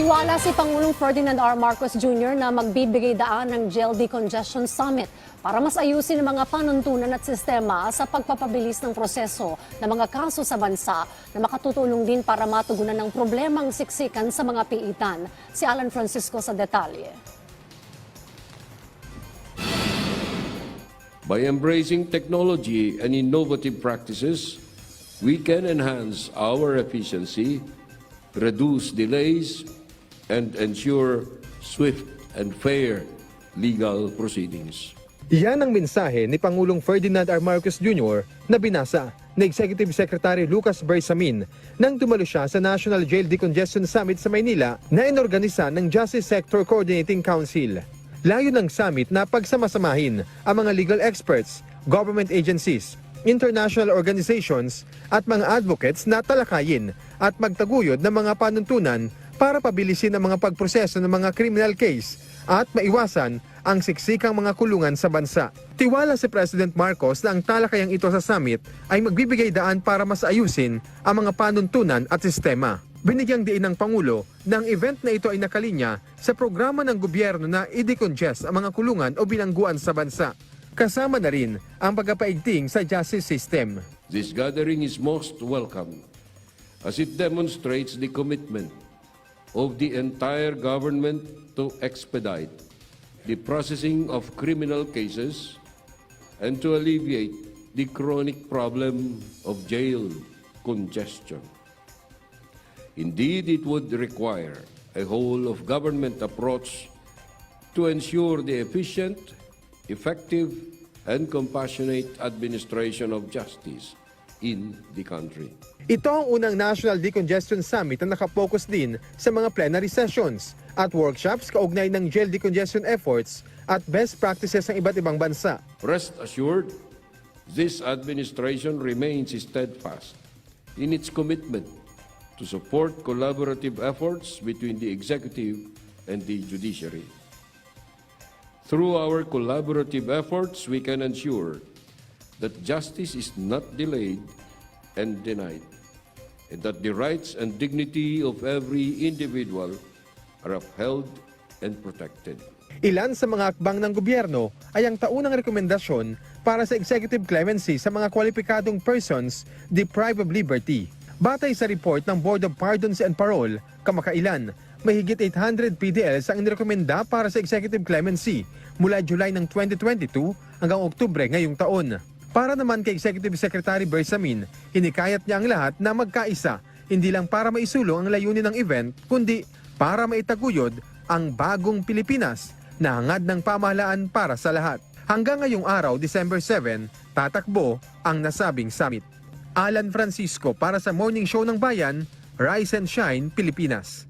Tiwala si Pangulong Ferdinand R. Marcos Jr. na magbibigay daan ng Jail Decongestion Summit para mas ayusin ang mga panuntunan at sistema sa pagpapabilis ng proseso ng mga kaso sa bansa na makatutulong din para matugunan ng problemang siksikan sa mga piitan. Si Alan Francisco sa detalye. By embracing technology and innovative practices, we can enhance our efficiency, reduce delays, and ensure swift and fair legal proceedings. Iyan ang mensahe ni Pangulong Ferdinand R. Marcos Jr. na binasa ni Executive Secretary Lucas Bersamin nang dumalo siya sa National Jail Decongestion Summit sa Maynila na inorganisa ng Justice Sector Coordinating Council. Layo ng summit na pagsamasamahin ang mga legal experts, government agencies, international organizations at mga advocates na talakayin at magtaguyod ng mga panuntunan para pabilisin ang mga pagproseso ng mga criminal case at maiwasan ang siksikang mga kulungan sa bansa. Tiwala si President Marcos na ang talakayang ito sa summit ay magbibigay daan para mas ayusin ang mga panuntunan at sistema. Binigyang diin ng Pangulo na ang event na ito ay nakalinya sa programa ng gobyerno na i-decongest ang mga kulungan o bilangguan sa bansa. Kasama na rin ang pagkapaigting sa justice system. This gathering is most welcome as it demonstrates the commitment of the entire government to expedite the processing of criminal cases and to alleviate the chronic problem of jail congestion. Indeed, it would require a whole of government approach to ensure the efficient, effective, and compassionate administration of justice in the country. Ito ang unang National Decongestion Summit na nakapokus din sa mga plenary sessions at workshops kaugnay ng jail decongestion efforts at best practices ng iba't ibang bansa. Rest assured, this administration remains steadfast in its commitment to support collaborative efforts between the executive and the judiciary. Through our collaborative efforts, we can ensure that justice is not delayed and denied, and that the rights and dignity of every individual are upheld and protected. Ilan sa mga akbang ng gobyerno ay ang taunang rekomendasyon para sa executive clemency sa mga kwalipikadong persons deprived of liberty. Batay sa report ng Board of Pardons and Parole, kamakailan, mahigit 800 PDLs ang inirekomenda para sa executive clemency mula July ng 2022 hanggang Oktubre ngayong taon. Para naman kay Executive Secretary Bersamin, hinikayat niya ang lahat na magkaisa, hindi lang para maisulong ang layunin ng event, kundi para maitaguyod ang bagong Pilipinas na hangad ng pamahalaan para sa lahat. Hanggang ngayong araw, December 7, tatakbo ang nasabing summit. Alan Francisco para sa Morning Show ng Bayan, Rise and Shine, Pilipinas.